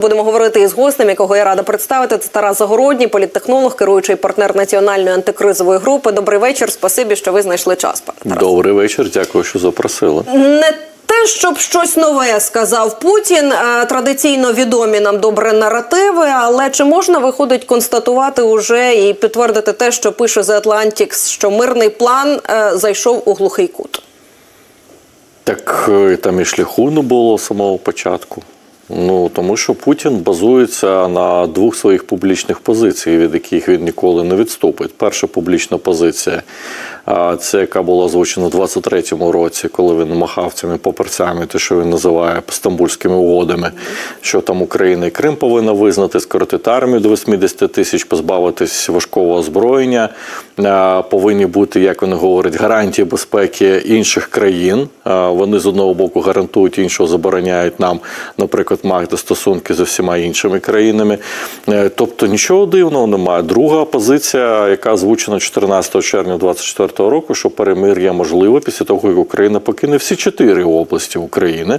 Будемо говорити із гостем, якого я рада представити. Це Тарас Загородній, політтехнолог, керуючий партнер національної антикризової групи. Добрий вечір. Спасибі, що ви знайшли час. пане Тарасе. Добрий вечір, дякую, що запросили. Не те, щоб щось нове сказав Путін. е, Традиційно відомі нам добре наративи, але чи можна виходить констатувати уже і підтвердити те, що пише The Atlantics, що мирний план е, зайшов у глухий кут? Так е, там і шляху не було з самого початку. Ну тому що Путін базується на двох своїх публічних позицій, від яких він ніколи не відступить. Перша публічна позиція це яка була озвучена в 23-му році, коли він махав цими паперцями, те, що він називає стамбульськими угодами, що там Україна і Крим повинна визнати, скоротити армію до 80 тисяч, позбавитись важкого озброєння. Повинні бути, як вони говорять, гарантії безпеки інших країн. Вони з одного боку гарантують, іншого забороняють нам, наприклад, мати стосунки з усіма іншими країнами. Е, Тобто нічого дивного немає. Друга позиція, яка озвучена 14 червня 2024 року, що перемир'я можливе після того, як Україна покине всі чотири області України.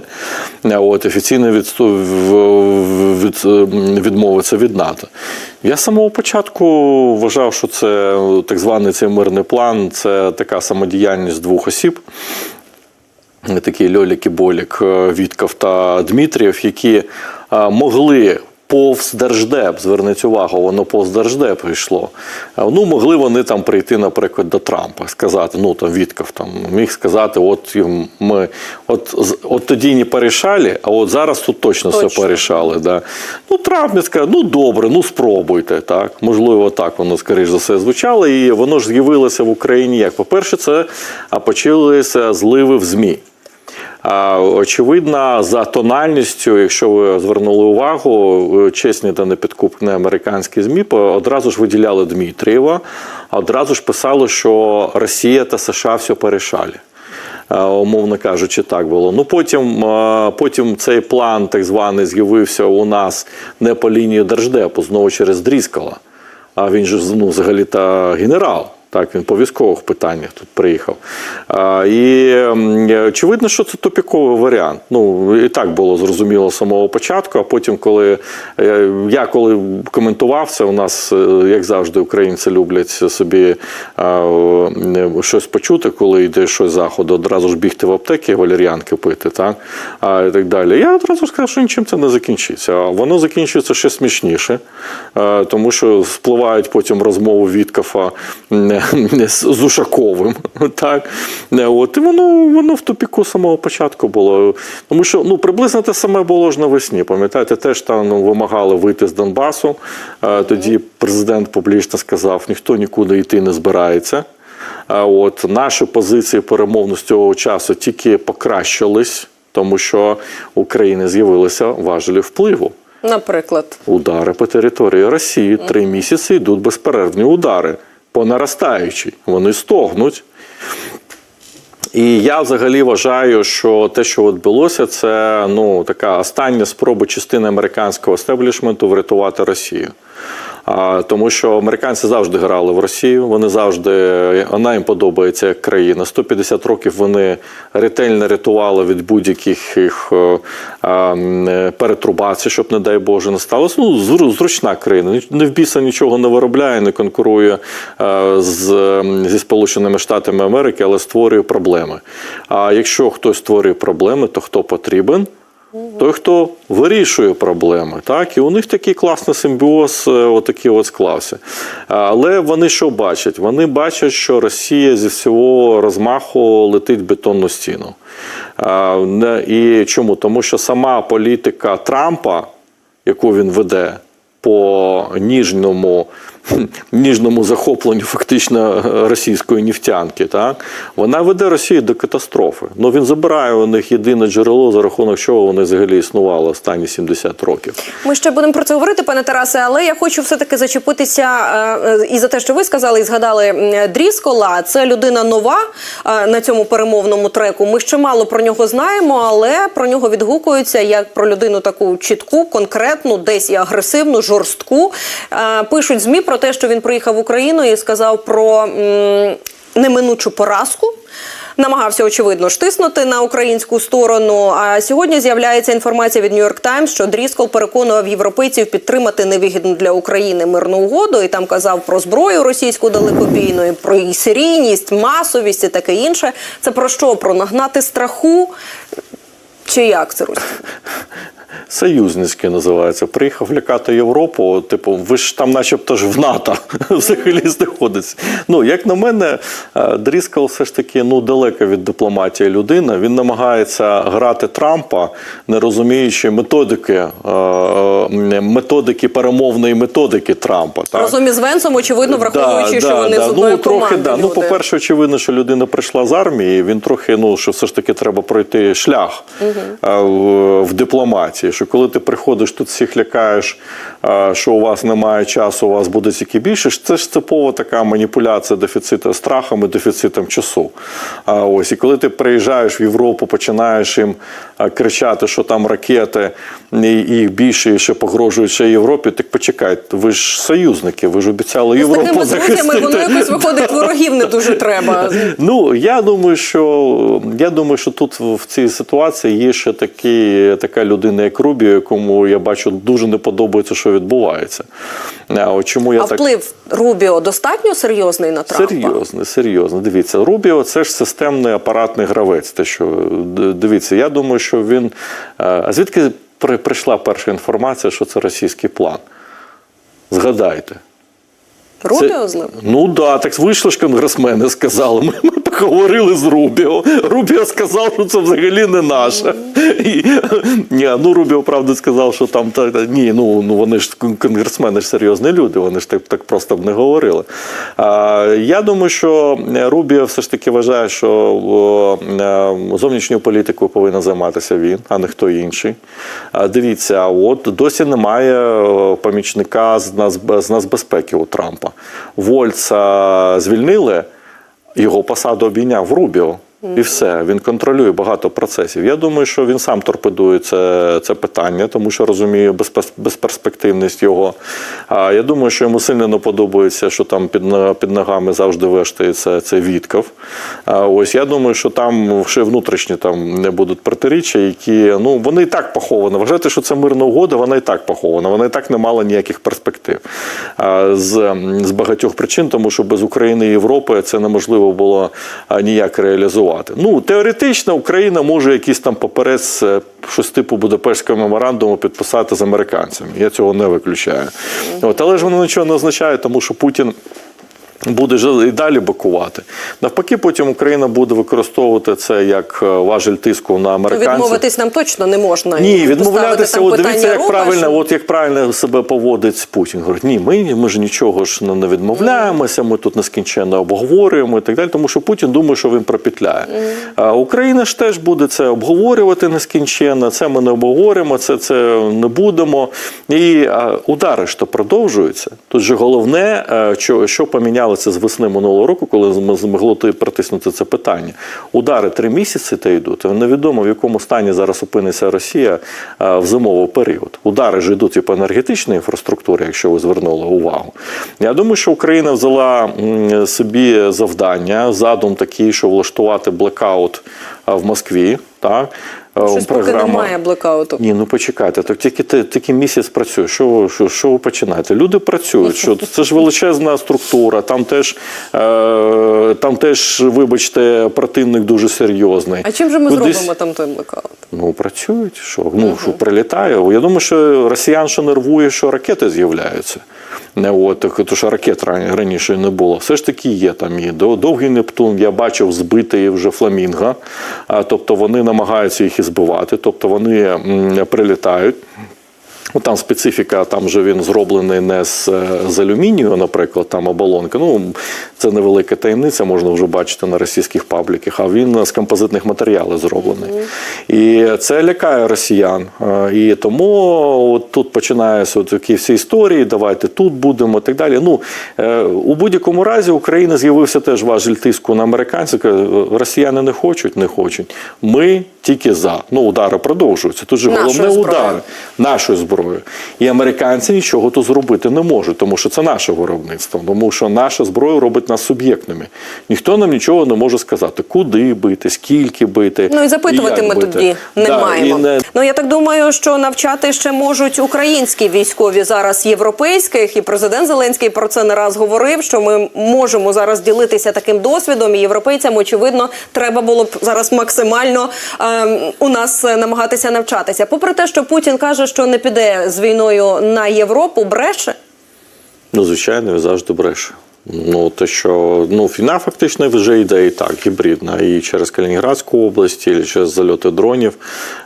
Е, От офіційно відсту... в- від... відмовиться від НАТО. Я з самого початку вважав, що це так званий цей мирний план, це така самодіяльність двох осіб такі Льолік і Болік, е, Вітков та Дмитрієв, які е, могли повз держдеп, зверніть увагу, воно повз держдеп прийшло. Е, Ну, могли вони там прийти, наприклад, до Трампа, сказати, ну там Вітков там міг сказати, от ми от, от тоді не порішали, а от зараз тут точно, все Точно. порішали. Да. Ну, Трамп не сказав, ну добре, ну спробуйте. Так. Можливо, так воно, скоріш за все, звучало. І воно ж з'явилося в Україні як? По-перше, це а, почалися зливи в ЗМІ. Очевидно, за тональністю, якщо ви звернули увагу, чесні та непідкупні американські ЗМІ одразу ж виділяли Дмитрієва, одразу ж писали, що Росія та США все порішали. Е, Умовно кажучи, так було. Ну потім, е, потім цей план, так званий, з'явився у нас не по лінії Держдепу, знову через Дріскала. А він же ну, взагалі та генерал. Так, він по військових питаннях тут приїхав. А, і очевидно, що це тупіковий варіант. Ну, і так було зрозуміло з самого початку, а потім, коли е, я коли коментував це, у нас, е, як завжди, українці люблять собі а, е, щось почути, коли йде щось заходу, одразу ж бігти в аптеки, валер'янки пити, так? А, і так далі. Я одразу сказав, що нічим це не закінчиться. А воно закінчується ще смішніше, е, тому що спливають потім розмови Віткафа з Ушаковим. Так? Е, От, і воно, воно в тупіку з самого початку було. Тому що ну, приблизно те саме було ж навесні. Пам'ятаєте, теж там ну, вимагали вийти з Донбасу. Е, Тоді президент публічно сказав, ніхто нікуди йти не збирається. А От наші позиції перемовно з цього часу тільки покращились, тому що України з'явилися важелі впливу. Наприклад, Удари по території Росії три місяці йдуть безперервні удари по наростаючій. Вони стогнуть. І я взагалі вважаю, що те, що відбулося, це ну така остання спроба частини американського естеблішменту врятувати Росію. А, тому що американці завжди грали в Росію, вони завжди вона їм подобається як країна. 150 років вони ретельно рятували від будь-яких їх е, а, е, перетрубацій, щоб, не дай Боже, не сталося. Ну, зручна країна. Не в біса нічого не виробляє, не конкурує е, з, зі Сполученими Штатами Америки, але створює проблеми. А якщо хтось створює проблеми, то хто потрібен? Той, хто вирішує проблеми, так і у них такий класний симбіоз, е, отакий от склався. Але вони що бачать? Вони бачать, що Росія зі всього розмаху летить бетонну стіну. І чому? Тому що сама політика Трампа, яку він веде по ніжному, ніжному захопленню фактично російської нефтянки, так вона веде Росію до катастрофи. Ну він забирає у них єдине джерело, за рахунок чого вони взагалі існували останні 70 років. Ми ще будемо про це говорити, пане Тарасе, але я хочу все-таки зачепитися е, е, і за те, що ви сказали, і згадали Дріскола. Це людина нова е, на цьому перемовному треку. Ми ще мало про нього знаємо, але про нього відгукуються як про людину таку чітку, конкретну, десь і агресивну, жорстку. Е, Пишуть ЗМІ про те, що він приїхав в Україну і сказав про неминучу поразку. намагався очевидно ж тиснути на українську сторону. А сьогодні з'являється інформація від Нью-Йорк Таймс, що Дріскол переконував європейців підтримати невигідну для України мирну угоду, і там казав про зброю російську далекобійну, про її серійність, масовість і таке інше. Це про що? Про нагнати страху? Чи як це Русь? Союзницьке називається. Приїхав лякати Європу. Типу, ви ж там, начебто ж в НАТО взагалі знаходиться. Ну, як на мене, е, Дріскал все ж таки ну, далека від дипломатії людина. Він намагається грати Трампа, не розуміючи методики, е, е, методики перемовної методики Трампа. Так? Разом із Венсом, очевидно, враховуючи, що вони з одної ну, трохи, команди. да. Ну, по-перше, очевидно, що людина прийшла з армії. Він трохи, ну що все ж таки треба пройти шлях а, в, в дипломатії. Що коли ти приходиш, тут всіх лякаєш, що у вас немає часу, у вас буде тільки більше. Це ж типова така маніпуляція дефіциту страхом і дефіцитом часу. А ось і коли ти приїжджаєш в Європу, починаєш їм кричати, що там ракети і їх більше і ще погрожують ще Європі. Так почекайте, ви ж союзники, ви ж обіцяли З Європу такими друзями захистити. воно якось виходить, ворогів не дуже треба. Ну я думаю, що я думаю, що тут в цій ситуації є ще такі, така людина, як Рубіо, якому я бачу дуже не подобається, що відбувається. А от чому я А так вплив Рубіо достатньо серйозний на Трампа? Серйозний, серйозно. Дивіться, Рубіо це ж системний апаратний гравець. Те, що дивіться, я думаю, що він. е, А звідки прийшла перша інформація, що це російський план? Згадайте. Рубіо злив? Ну так, да, так вийшли ж конгресмени, сказали. Ми, ми поговорили з Рубіо. Рубіо сказав, що це взагалі не наше. І, ні, ну Рубіо, правда, сказав, що там та, та- ні, ну, ну вони ж конгресмени ж серйозні люди, вони ж так, так просто б не говорили. А, я думаю, що Рубіо все ж таки вважає, що е, зовнішньою політикою повинен займатися він, а не хто інший. А, дивіться, от досі немає помічника з, нас, з нацбезпеки у Трампа. Вольца звільнили, його посаду обійняв Рубіо. І все, він контролює багато процесів. Я думаю, що він сам торпедує це, це питання, тому що розуміє безперспективність його. А я думаю, що йому сильно не подобається, що там під, під ногами завжди вештається це Вітков. А ось я думаю, що там ще внутрішні там не будуть протиріччя, які ну вони і так поховані. Вважайте, що це мирна угода, вона і так похована, вона і так не мала ніяких перспектив. А, з, з багатьох причин, тому що без України і Європи це неможливо було ніяк реалізувати. Ну, теоретично Україна може якийсь там паперець, е, щось типу Будапештського меморандуму підписати з американцями. Я цього не виключаю. От, але ж воно нічого не означає, тому що Путін. Буде і далі бакувати. Навпаки, потім Україна буде використовувати це як е, важель тиску на То американців. відмовитись нам точно не можна. Ні, відмовлятися. От дивіться, як правильно, що- от як правильно себе поводить Путін. Говорить, ні, ми, ми ж нічого ж не відмовляємося, ми тут нескінченно обговорюємо і так далі. Тому що Путін думає, що він пропетляє. А Україна ж теж буде це обговорювати нескінченно. Це ми не обговоримо, це, це не будемо. І а, удари ж то продовжуються. Тут же головне, е, що, що помінялося з весни минулого року, коли ми змогли притиснути це питання. Удари три місяці та йдуть. Невідомо в якому стані зараз опиниться Росія е, в зимовий період. Удари ж йдуть і по енергетичній інфраструктурі, якщо ви звернули увагу. Я думаю, що Україна взяла собі завдання, задум такий, що влаштувати блекаут е, в Москві. Так? Е, програма. поки немає блекауту. ні, ну почекайте, так тільки ти- тільки місяць працює. Що, ви- що, що ви починаєте? Люди працюють. Що це ж величезна структура, там теж, е, там теж, вибачте, противник дуже серйозний. А чим же ми Кудись- зробимо там той блекаут? Ну, працюють. Що? Ну, що прилітає. Я думаю, що росіян ще нервує, що ракети з'являються. Не от, то що ракет раніше не було. Все ж таки є там і довгий Нептун. Я бачив збитий вже фламінга, тобто вони намагаються їх і збивати, тобто вони прилітають. Ну, там специфіка, там же він зроблений не з, е, з алюмінію, наприклад, там оболонка. Ну, це невелика таємниця, можна вже бачити на російських пабліках, а він з композитних матеріалів зроблений. І це лякає росіян. Е, І тому от тут починаються от такі всі історії, давайте тут будемо і так далі. Ну, е, у будь-якому разі України з'явився теж важіль тиску на американців. Росіяни не хочуть, не хочуть. Ми тільки за. Ну, удари продовжуються. Тут же головне удари нашої зброї. Зброю. І американці нічого тут зробити не можуть, тому що це наше виробництво, тому що наша зброя робить нас суб'єктними. Ніхто нам нічого не може сказати, куди бити, скільки бити. Ну і запитувати як ми бити. тоді не Да, маємо. не- Ну я так думаю, що навчати ще можуть українські військові зараз європейських, і президент Зеленський про це не раз говорив. Що ми можемо зараз ділитися таким досвідом, і європейцям очевидно треба було б зараз максимально ем, у нас е, намагатися навчатися. Попри те, що Путін каже, що не піде з війною на Європу, бреше. Ну, звичайно, завжди бреше. Ну, те, що ну, війна фактично вже йде і так, гібридна. І через Калінінградську область, і через зальоти дронів.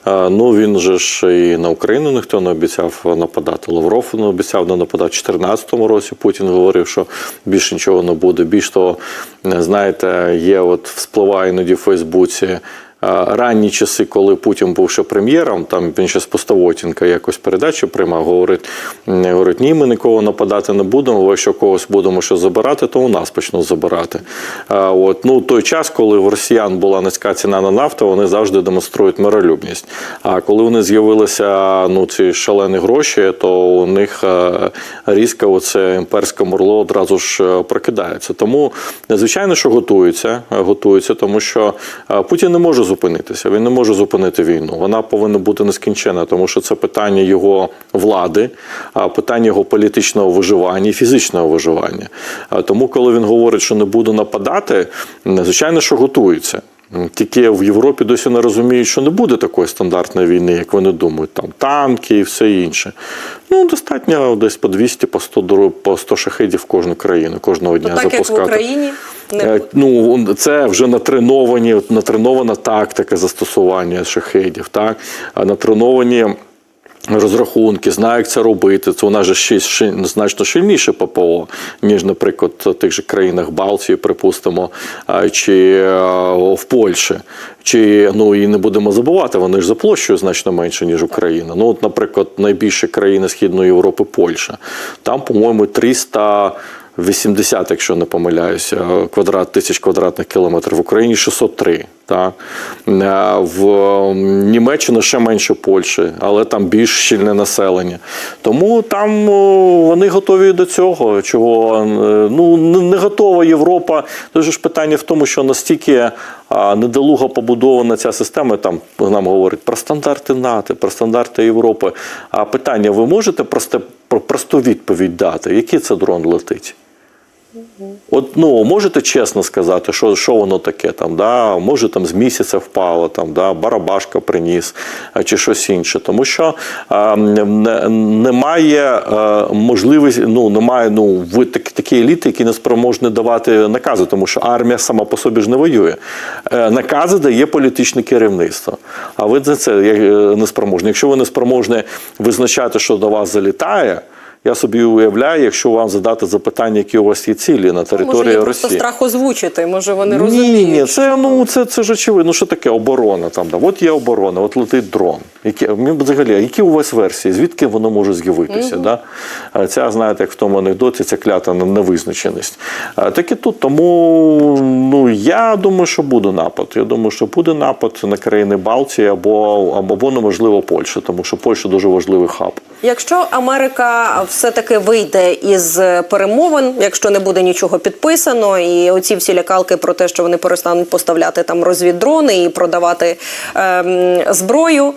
Ну, він же ж і на Україну ніхто не обіцяв нападати. Лавров не обіцяв не нападати. У 2014 році Путін говорив, що більше нічого не буде. Більш того, знаєте, є от вспливає іноді в Фейсбуці. Ранні часи, коли Путін був ще прем'єром, там він ще з Постовотінка якось передачу приймав, говорить, говорить, ні, ми нікого нападати не будемо, бо якщо когось будемо що забирати, то у нас почнуть забирати. А, от, ну, той час, коли в росіян була низька ціна на нафту, вони завжди демонструють миролюбність. А коли вони з'явилися ну, ці шалені гроші, то у них е, різко оце імперське мурло одразу ж е, прокидається. Тому, звичайно, що готується, е, готується, тому що Путін не може зупинитися, він не може зупинити війну. Вона повинна бути нескінчена, тому що це питання його влади, а питання його політичного виживання і фізичного виживання. Тому, коли він говорить, що не буде нападати, звичайно, що готується. Тільки в Європі досі не розуміють, що не буде такої стандартної війни, як вони думають, там танки і все інше. Ну, достатньо десь по 200, по 100, дро- по 100 шахедів в кожну країну, кожного дня так як запускати. в Україні не Е, Ну, це вже натреновані, натренована тактика застосування шахедів, так? Натреновані розрахунки, знає, як це робити. Це у нас же ще ши- значно сильніше ППО, ніж, наприклад, в тих же країнах Балтії, припустимо, чи е, в Польщі. Чи ну і не будемо забувати, вони ж за площею значно менше, ніж Україна. Ну, от, наприклад, найбільші країни Східної Європи Польща. Там, по-моєму, 300 80, якщо не помиляюся, квадрат тисяч квадратних кілометрів. В Україні 603. Так? Е, В Німеччині ще менше Польщі, але там більш щільне населення. Тому там вони готові до цього. Чого е, ну не готова Європа. Дуже ж питання в тому, що настільки недолуго побудована ця система. Там нам говорять про стандарти НАТО, про стандарти Європи. А питання: ви можете просте, про- просту відповідь дати, який це дрон летить? От ну можете чесно сказати, що, що воно таке там, да? може там з місяця впало, там, да? барабашка приніс чи щось інше. Тому що не, немає а, можливості, ну немає ну, в так, такі еліти, які не спроможні давати накази, тому що армія сама по собі ж не воює. Е, Накази дає політичне керівництво. А ви за це е, не спроможні. Якщо ви не спроможні визначати, що до вас залітає. Я собі уявляю, якщо вам задати запитання, які у вас є цілі на може території їм просто Росії. страх озвучити. Може вони Ні, розуміють. ні, це ну це, це ж очевидно. Ну що таке оборона? Там да, от є оборона, от летить дрон. Які взагалі, які у вас версії? Звідки воно може з'явитися? Да? Ця знаєте, як в тому анекдоті, ця клята на невизначеність. Так і тут тому ну я думаю, що буде напад. Я думаю, що буде напад на країни Балтії або або неможливо Польща, тому що Польща дуже важливий хаб. Якщо Америка все-таки вийде із перемовин, якщо не буде нічого підписано, і оці всі лякалки про те, що вони перестануть поставляти там розвіддрони і продавати ем, зброю,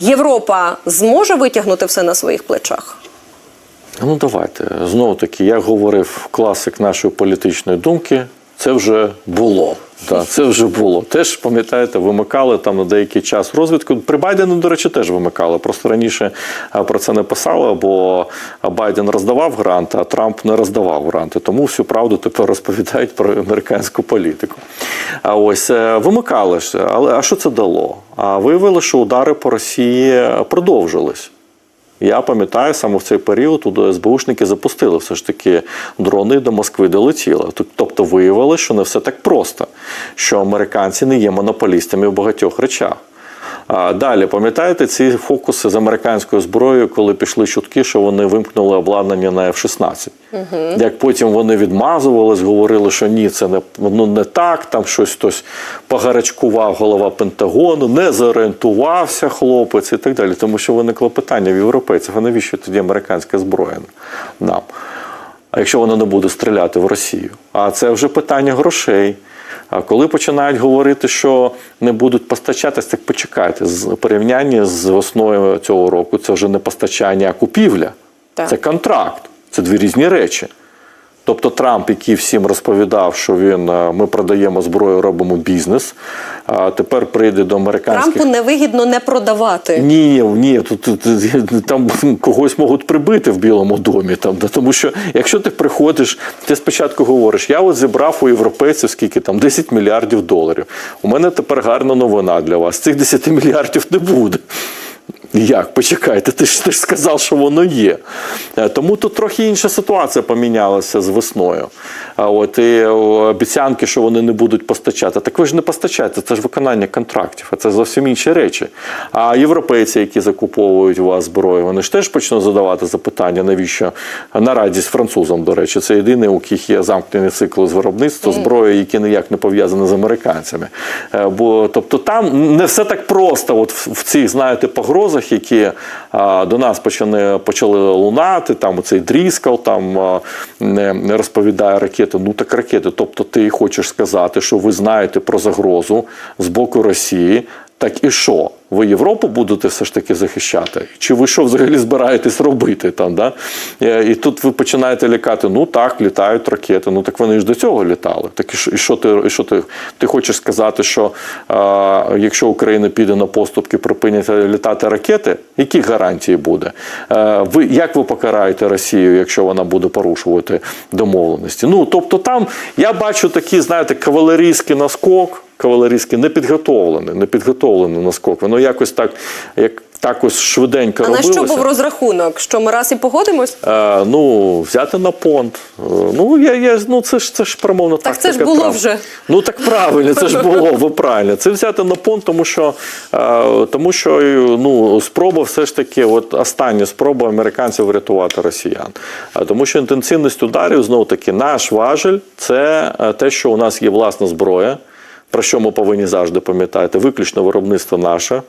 Європа зможе витягнути все на своїх плечах? Ну давайте знову таки, як говорив класик нашої політичної думки, це вже було. Так, це вже було. Теж пам'ятаєте, вимикали там на деякий час розвідку. При Байдену, до речі, теж вимикали. Просто раніше про це не писали, бо Байден роздавав гранти, а Трамп не роздавав гранти. Тому всю правду тепер розповідають про американську політику. А ось е, вимикали ж. Але а що це дало? А виявили, що удари по Росії продовжились. Я пам'ятаю, саме в цей період у СБУшники запустили все ж таки дрони до Москви долетіли. Тобто виявилося, що не все так просто, що американці не є монополістами в багатьох речах. Далі, пам'ятаєте ці фокуси з американською зброєю, коли пішли чутки, що вони вимкнули обладнання на F-16? Як потім вони відмазувались, говорили, що ні, це не, ну, не так, там щось хтось погарячкував голова Пентагону, не зорієнтувався хлопець і так далі. Тому що виникло питання в європейців, а навіщо тоді американська зброя нам? А якщо вона не буде стріляти в Росію? А це вже питання грошей. А коли починають говорити, що не будуть постачатись, так почекайте. З порівняння з весною цього року це вже не постачання, а купівля. Так. Це контракт. Це дві різні речі. Тобто Трамп, який всім розповідав, що він е, ми продаємо зброю, робимо бізнес, а тепер прийде до американських. Трампу невигідно не продавати. Ні, ні, тут, тут, тут там когось можуть прибити в Білому домі. Там, да, тому що якщо ти приходиш, ти спочатку говориш, я от зібрав у європейців скільки там 10 мільярдів доларів. У мене тепер гарна новина для вас. Цих 10 мільярдів не буде. Як? Почекайте, ти ж ти ж сказав, що воно є. Е, Тому тут трохи інша ситуація помінялася з весною. А от і обіцянки, що вони не будуть постачати. Так ви ж не постачаєте, це ж виконання контрактів, а це зовсім інші речі. А європейці, які закуповують у вас зброю, вони ж теж почнуть задавати запитання, навіщо на раді з французом, до речі, це єдиний, у яких є замкнений цикл з виробництва зброї, які ніяк не пов'язані з американцями. Е, Бо тобто там не все так просто, от в в цих, знаєте, погрозах, які до нас почали, почали лунати, там оцей дріскал там не, не розповідає ракети. Ну так ракети. Тобто ти хочеш сказати, що ви знаєте про загрозу з боку Росії. Так і що? Ви Європу будете все ж таки захищати? Чи ви що взагалі збираєтесь робити там? Да? Е, І тут ви починаєте лякати: ну так, літають ракети. Ну так вони ж до цього літали. Так і що, і що ти і що ти? Ти хочеш сказати, що е, якщо Україна піде на поступки, припинять літати ракети, які гарантії буде? Е, ви як ви покараєте Росію, якщо вона буде порушувати домовленості? Ну тобто, там я бачу такий, знаєте, кавалерійський наскок кавалерійський не підготовлений, не підготовлений наскок. Воно якось так, як так ось швиденько А на що був розрахунок? Що ми раз і погодимось? Е, ну, взяти на понт. Е, Ну, я, я, ну це ж це ж промовна Так тактика. це ж було Трампа. вже. Ну так правильно, це ж було, ви правильно. Це взяти на понт, тому що, е, тому що ну, спроба все ж таки, от остання спроба американців врятувати росіян. А тому що інтенсивність ударів, знову таки, наш важель це е, те, що у нас є власна зброя. Про що ми повинні завжди пам'ятати? Виключно виробництво наше.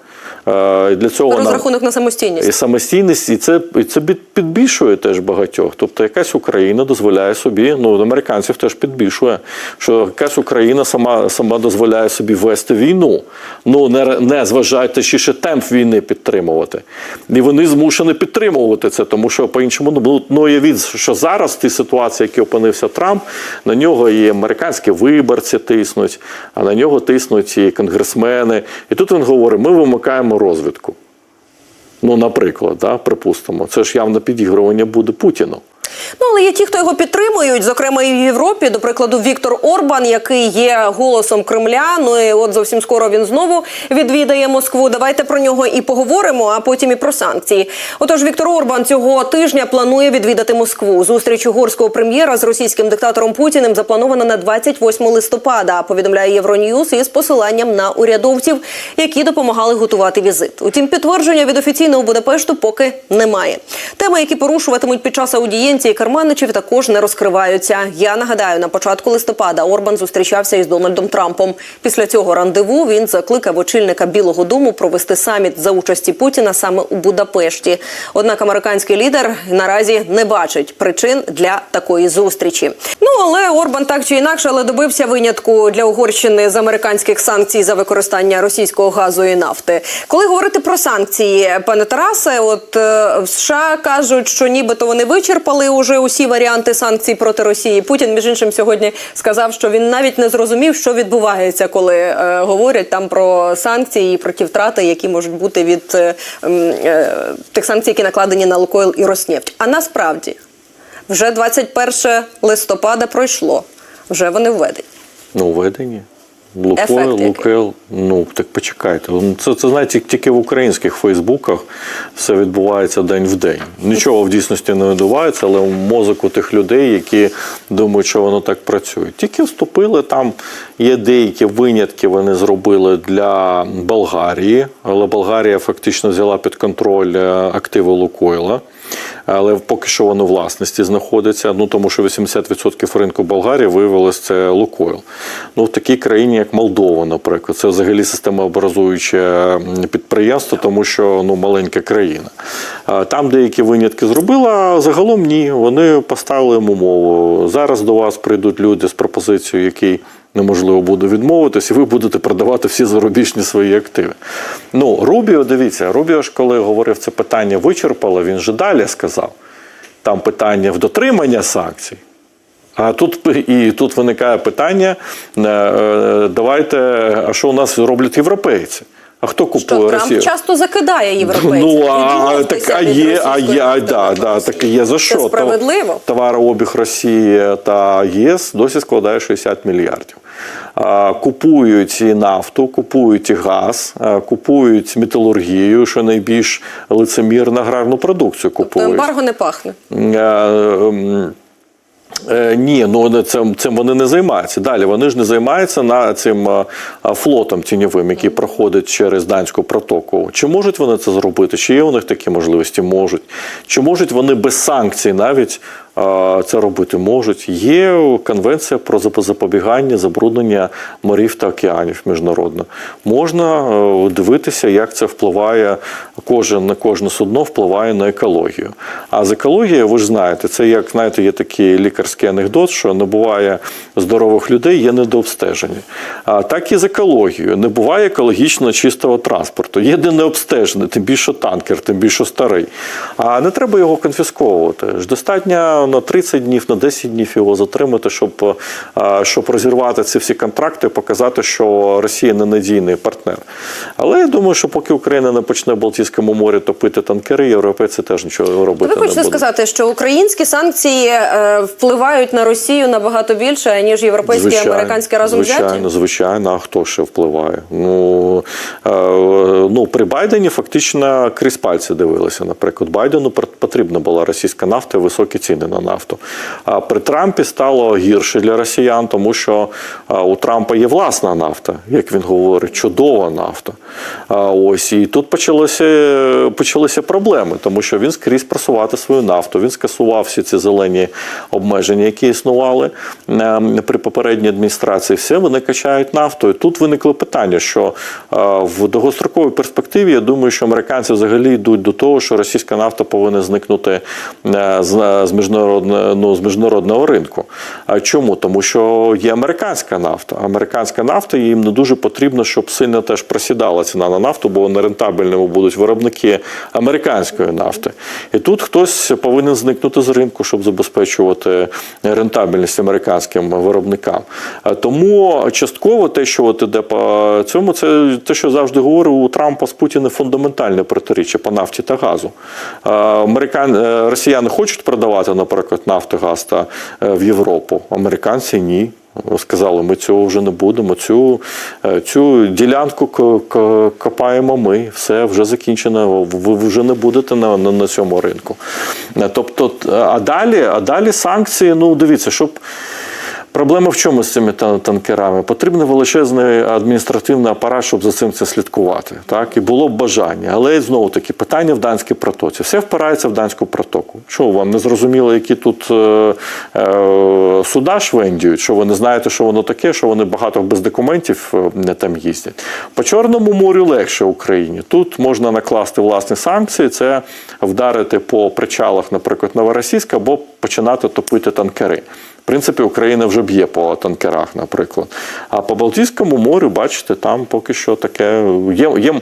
Е, Для цього нам- на самостійність. і самостійність, і це, і це підбільшує теж багатьох. Тобто якась Україна дозволяє собі, ну американців теж підбільшує, що якась Україна сама, сама дозволяє собі вести війну. Ну не, не зважаючи ще темп війни підтримувати. І вони змушені підтримувати це, тому що по-іншому ну, ну, ну уявіть, що зараз в тій ситуації, в якій опинився Трамп, на нього і американські виборці тиснуть, а на нього тиснуть і конгресмени. І тут він говорить: ми вимикаємо розвідку. Ну, наприклад, да, припустимо, це ж явно підігрування буде Путіну. Ну, але є ті, хто його підтримують, зокрема і в Європі. До прикладу, Віктор Орбан, який є голосом Кремля. Ну і от зовсім скоро він знову відвідає Москву. Давайте про нього і поговоримо, а потім і про санкції. Отож, Віктор Орбан цього тижня планує відвідати Москву. Зустріч угорського прем'єра з російським диктатором Путіним запланована на 28 листопада. Повідомляє Євроньюз із посиланням на урядовців, які допомагали готувати візит. Утім, підтвердження від офіційного Будапешту поки немає. Теми, які порушуватимуть під час аудієнції Карманичів, також не розкриваються. Я нагадаю, на початку листопада Орбан зустрічався із Дональдом Трампом. Після цього рандеву він закликав очільника Білого Дому провести саміт за участі Путіна саме у Будапешті. Однак американський лідер наразі не бачить причин для такої зустрічі. Ну але Орбан так чи інакше, але добився винятку для Угорщини з американських санкцій за використання російського газу і нафти. Коли говорити про санкції, пане Тарасе, от е, США кажуть, що нібито вони вичерпали уже усі варіанти санкцій проти Росії. Путін, між іншим, сьогодні сказав, що він навіть не зрозумів, що відбувається, коли е, говорять там про санкції і про ті втрати, які можуть бути від е, е, тих санкцій, які накладені на Лукойл і Роснефть. А насправді вже 21 листопада пройшло, вже вони введені. Ну, введені. Лукойл? Лукойл. Ну так почекайте. Ну, Це, це знаєте, тільки в українських Фейсбуках все відбувається день в день. Нічого в дійсності не відбувається, але в мозок у тих людей, які думають, що воно так працює. Тільки вступили там. Є деякі винятки, вони зробили для Болгарії, але Болгарія фактично взяла під контроль е, активи Лукойла. Але поки що воно власності знаходиться. Ну тому що 80% ринку Болгарії виявилось це Лукойл. Ну в такій країні, як Молдова, наприклад, це взагалі системообразуюче підприємство, тому що ну маленька країна. Там деякі винятки зробили, а загалом ні. Вони поставили йому умову. Зараз до вас прийдуть люди з пропозицією, який неможливо буде відмовитись, і ви будете продавати всі зарубіжні свої активи. Ну, Рубіо, дивіться, Рубіо ж, коли говорив це питання, вичерпало, він же далі сказав. Там питання в дотримання санкцій. А тут і тут виникає питання: е, е, давайте, а що у нас роблять європейці? А хто Що купує Трамп Росію? часто закидає європейців. Ну, а, так, а є, а є, а, да, да, так є за що? Це справедливо. Товарообіг Росії та ЄС досі складає 60 мільярдів. Купують і нафту, купують і газ, купують металургію, що найбільш лицемірно аграрну продукцію То купують. ембарго не пахне. Е, ні, ну цим, цим вони не займаються. Далі вони ж не займаються на цим е, е, флотом тіньовим, який проходить через Данську протоку. Чи можуть вони це зробити? Чи є у них такі можливості? Можуть. Чи можуть вони без санкцій навіть це робити? Можуть. Є конвенція про запо- запобігання забруднення морів та океанів міжнародно. Можна е, дивитися, як це впливає кожен кожне судно впливає на екологію. А з екологією, ви ж знаєте, це як знаєте, є такий лікарський анекдот, що не буває здорових людей, є недообстежені. А так і з екологією. Не буває екологічно чистого транспорту. Є де не обстежений, тим більше танкер, тим більше старий. А не треба його конфісковувати. Ж достатньо на 30 днів, на 10 днів його затримати, щоб, щоб розірвати ці всі контракти, показати, що Росія ненадійний партнер. Але я думаю, що поки Україна не почне в Балтійському морі топити танкери, європейці теж нічого робити Ви не хочете будуть. сказати, що українські санкції е, впливають на Росію набагато більше, ніж європейські і американські разом звичайно, взяті? звичайно, а хто ще впливає? Ну, е, ну при Байдені фактично крізь пальці дивилися. Наприклад, Байдену потрібна була російська нафта і високі ціни на нафту. А при Трампі стало гірше для росіян, тому що у Трампа є власна нафта, як він говорить, чудова нафта. А ось і тут почалося, почалися проблеми, тому що він скрізь просувати свою нафту. Він скасував всі ці зелені обмеження, які існували е, при попередній адміністрації. Все вони качають нафту. І тут виникло питання, що в довгостроковій перспективі я думаю, що американці взагалі йдуть до того, що російська нафта повинна зникнути е, з, з міжнародного ну, з міжнародного ринку. А чому? Тому що є американська нафта. Американська нафта їм не дуже потрібно, щоб сильно теж просідала ціна на нафту, бо нерентабельними будуть виробники американської нафти. І тут хтось повинен зникнути з ринку, щоб забезпечувати рентабельність американським виробникам. Тому частково те, що от іде по цьому, це те, що завжди говорю, у Трампа з Путіним фундаментальне протиріччя по нафті та газу. Американ... е, Росіяни хочуть продавати, наприклад, нафту, газ та е, в Європу. Американці ні. Сказали, ми цього вже не будемо. Цю, е, цю ділянку копаємо ми, все вже закінчено. Ви вже не будете на, на, на цьому ринку. Е, Тобто, а далі, а далі санкції, ну дивіться, щоб. Проблема в чому з цими танкерами? Потрібен величезний адміністративний апарат, щоб за цим це слідкувати. Так? І було б бажання. Але знову таки питання в Данській протоці. Все впирається в Данську протоку. Що вам не зрозуміло, які тут е, е, суда швендіють, що ви не знаєте, що воно таке, що вони багато без документів е, там їздять. По Чорному морю легше Україні. Тут можна накласти власні санкції, це вдарити по причалах, наприклад, Новоросійська, або починати топити танкери. В принципі, Україна вже б'є по танкерах, наприклад. А по Балтійському морю, бачите, там поки що таке є, є,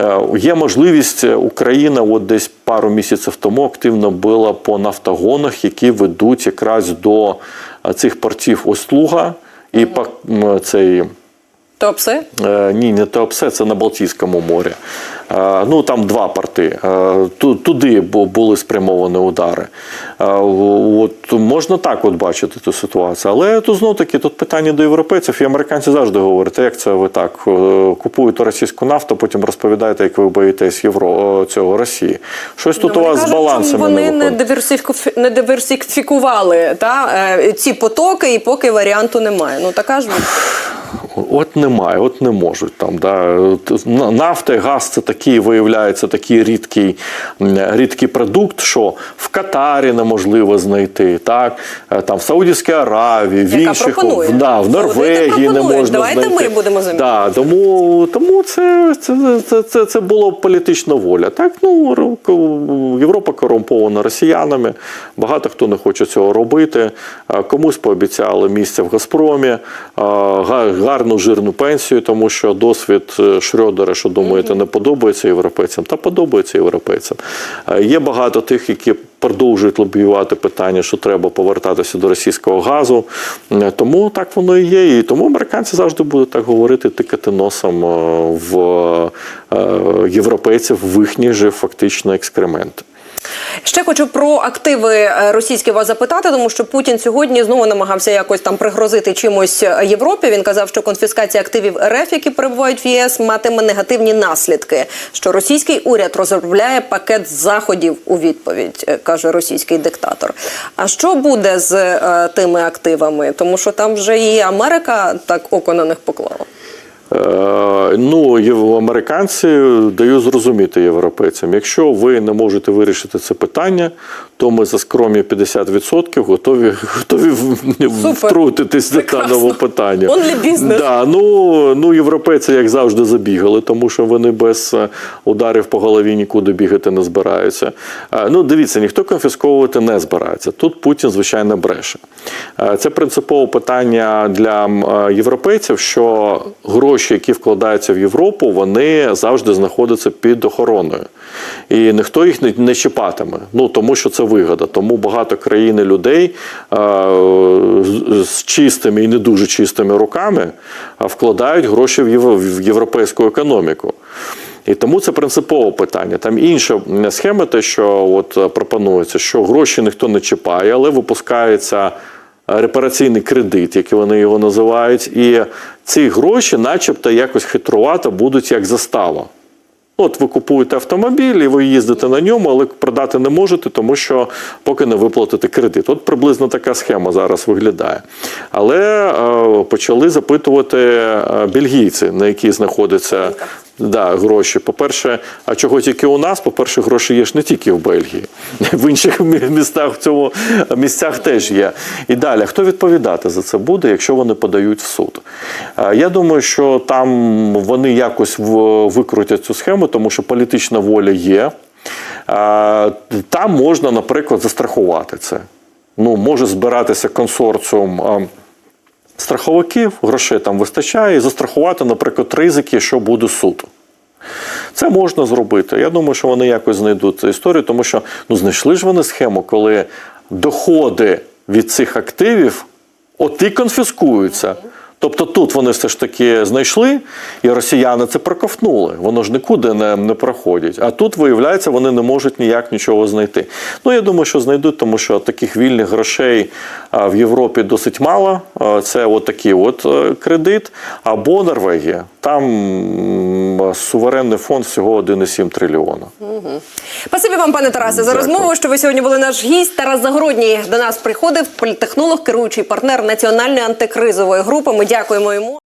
е, є можливість Україна, от десь пару місяців тому активно била по нафтогонах, які ведуть якраз до е, цих портів Ослуга і по цей. То все? Е, Ні, не Теопсе, це на Балтійському морі. Е, Ну там два порти. Е, Туди бу- були спрямовані удари. Е, От можна так от бачити ту ситуацію. Але тут знов таки тут питання до європейців, і американці завжди говорять, як це ви так купуєте російську нафту, потім розповідаєте, як ви боїтесь євро цього Росії. Щось тут у Вони вас з балансами вони не не, виходить. диверсифіку- не диверсифікували та, ці потоки, і поки варіанту немає. Ну така ж От немає, от не можуть там. Да. Нафта і газ це такий, виявляється, такий рідкий, рідкий продукт, що в Катарі неможливо знайти, так? Е, там в Саудівській Аравії, в інших в, да, в Норвегії не можна Давайте знайти. ми будемо замінити. Да, тому тому це, це, це, це, це було політична воля. Так, ну, Європа корумпована росіянами, багато хто не хоче цього робити. Комусь пообіцяли місце в Газпромі, а, га- гарну жирну пенсію, тому що досвід е, Шрёдера, що думаєте, не подобається європейцям, та подобається європейцям. Є багато тих, які продовжують лобіювати питання, що треба повертатися до російського газу. Е, Тому так воно і є. І тому американці завжди будуть так говорити, тикати носом е, в е, європейців в їхній же фактично екскремент. Ще хочу про активи е, російські вас запитати, тому що Путін сьогодні знову намагався якось там пригрозити чимось е, Європі. Він казав, що конфіскація активів РФ, які перебувають в ЄС, матиме негативні наслідки. Що російський уряд розробляє пакет заходів у відповідь, е, каже російський диктатор. А що буде з е, тими активами? Тому що там вже і Америка так око на них поклала. Е, Ну, американці дають зрозуміти європейцям, якщо ви не можете вирішити це питання, то ми за скромні 50% готові, готові Супер. втрутитись до даного питання. Business. Да, ну, ну, європейці, як завжди, забігали, тому що вони без е, ударів по голові нікуди бігати не збираються. Е, Ну, дивіться, ніхто конфісковувати не збирається. Тут Путін, звичайно, бреше. Це принципове питання для європейців, що гроші, які вкладаються в Європу, вони завжди знаходяться під охороною. І ніхто їх не, не чіпатиме. Ну тому що це вигода. Тому багато країн і людей е, з, чистими і не дуже чистими руками е, вкладають гроші в, євро, в європейську економіку. І тому це принципове питання. Там інша схема, те, що от пропонується, що гроші ніхто не чіпає, але випускається репараційний кредит, як вони його називають, і ці гроші, начебто, якось хитрувато будуть як застава. От ви купуєте автомобіль і ви їздите на ньому, але продати не можете, тому що поки не виплатите кредит. От приблизно така схема зараз виглядає. Але е, почали запитувати е, бельгійці, на які знаходяться да, гроші. По-перше, а чого тільки у нас? По-перше, гроші є ж не тільки в Бельгії, в інших містах в цьому місцях теж є. І далі, хто відповідати за це буде, якщо вони подають в суд? Я думаю, що там вони якось викрутять цю схему, тому що політична воля є. Там можна, наприклад, застрахувати це. Ну, може збиратися консорціум. Страховиків грошей там вистачає і застрахувати, наприклад, ризики, що буде суд. Це можна зробити. Я думаю, що вони якось знайдуть цю історію, тому що ну, знайшли ж вони схему, коли доходи від цих активів от і конфіскуються. Тобто тут вони все ж таки знайшли, і росіяни це проковтнули. Воно ж нікуди не, не проходять. А тут, виявляється, вони не можуть ніяк нічого знайти. Ну, я думаю, що знайдуть, тому що таких вільних грошей в Європі досить мало. Це от такий от е, кредит. Або Норвегія. Там суверенний фонд всього 1,7 трильйона. Спасибі вам, пане Тарасе, за розмову. Що ви сьогодні були наш гість. Тарас Загородній до нас приходив, політтехнолог, керуючий партнер національної антикризової групи. Дякуємо йому.